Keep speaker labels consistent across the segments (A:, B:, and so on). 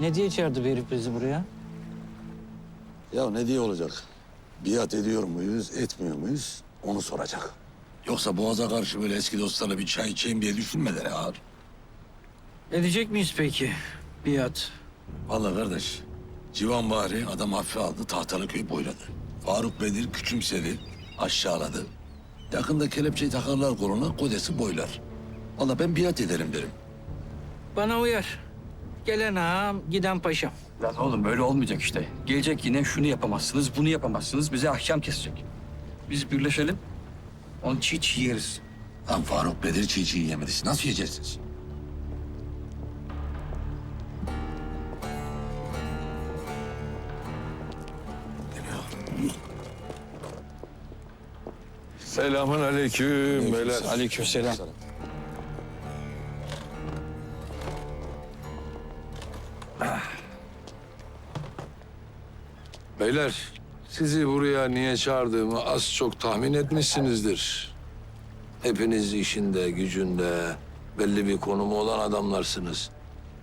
A: Ne diye çağırdı bu herif bizi buraya?
B: Ya ne diye olacak? Biat ediyor muyuz, etmiyor muyuz? Onu soracak. Yoksa Boğaz'a karşı böyle eski dostlarla bir çay içeyim diye düşünmeden ağır.
A: Edecek miyiz peki? Biat.
B: Vallahi kardeş, Civan Bahri adam hafife aldı, tahtalı köy boyladı. Faruk Bedir küçümsedi, aşağıladı. Yakında kelepçeyi takarlar koluna, kodesi boylar. Vallahi ben biat ederim derim.
A: Bana uyar. Gelen ağam, giden paşam.
C: Lan oğlum böyle olmayacak işte. Gelecek yine şunu yapamazsınız, bunu yapamazsınız. Bize ahkam kesecek. Biz birleşelim. Onu çiğ çiğ yeriz.
B: Lan Faruk Bedir çiğ çiğ yemedi. Siz Nasıl yiyeceksiniz?
D: Selamun aleyküm beyler.
A: Aleykümselam.
D: Beyler, sizi buraya niye çağırdığımı az çok tahmin etmişsinizdir. Hepiniz işinde, gücünde, belli bir konumu olan adamlarsınız.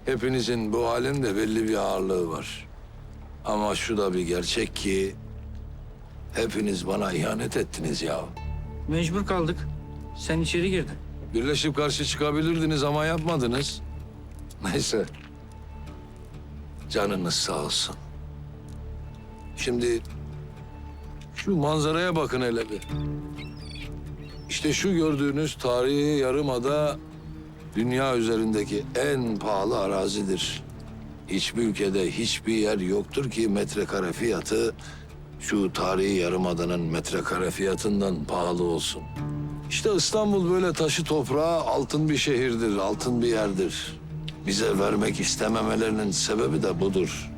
D: Hepinizin bu alemde belli bir ağırlığı var. Ama şu da bir gerçek ki... ...hepiniz bana ihanet ettiniz ya.
A: Mecbur kaldık. Sen içeri girdin.
D: Birleşip karşı çıkabilirdiniz ama yapmadınız. Neyse. Canınız sağ olsun. Şimdi şu manzaraya bakın hele bir. İşte şu gördüğünüz tarihi yarımada dünya üzerindeki en pahalı arazidir. Hiçbir ülkede hiçbir yer yoktur ki metrekare fiyatı şu tarihi yarımadanın metrekare fiyatından pahalı olsun. İşte İstanbul böyle taşı toprağı altın bir şehirdir, altın bir yerdir. Bize vermek istememelerinin sebebi de budur.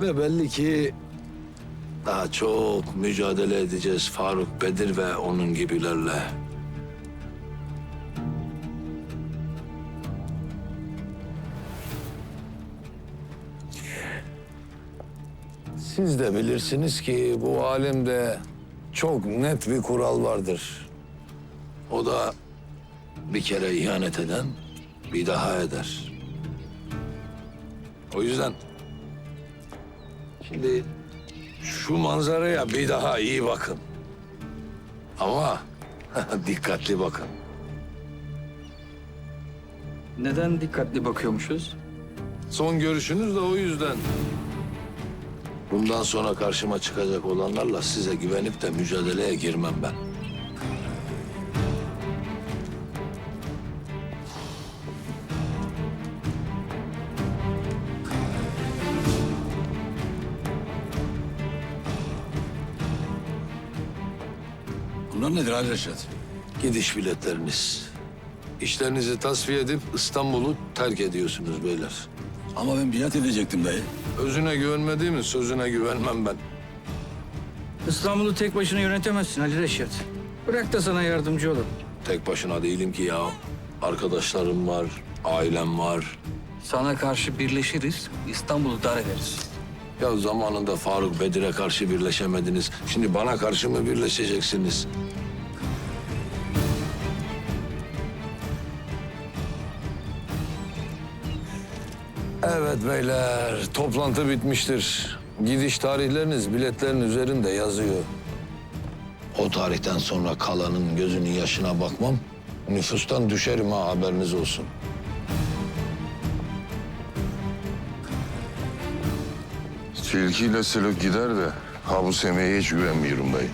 D: Ve belli ki daha çok mücadele edeceğiz Faruk Bedir ve onun gibilerle. Siz de bilirsiniz ki bu alemde çok net bir kural vardır. O da bir kere ihanet eden bir daha eder. O yüzden şimdi şu manzaraya bir daha iyi bakın. Ama dikkatli bakın.
C: Neden dikkatli bakıyormuşuz?
D: Son görüşünüz de o yüzden. Bundan sonra karşıma çıkacak olanlarla size güvenip de mücadeleye girmem ben.
B: Bunlar nedir Ali Reşat?
D: Gidiş biletleriniz. İşlerinizi tasfiye edip İstanbul'u terk ediyorsunuz beyler.
B: Ama ben biat edecektim dayı.
D: Özüne güvenmediğimin sözüne güvenmem ben.
A: İstanbul'u tek başına yönetemezsin Ali Reşat. Bırak da sana yardımcı olalım.
D: Tek başına değilim ki ya. Arkadaşlarım var, ailem var.
C: Sana karşı birleşiriz, İstanbul'u dar ederiz.
D: Ya zamanında Faruk Bedir'e karşı birleşemediniz. Şimdi bana karşı mı birleşeceksiniz? Evet beyler, toplantı bitmiştir. Gidiş tarihleriniz biletlerin üzerinde yazıyor. O tarihten sonra kalanın gözünün yaşına bakmam. Nüfustan düşerim ha haberiniz olsun.
E: Tilkiyle Sülük gider de ha bu Semih'e hiç güvenmiyorum dayı.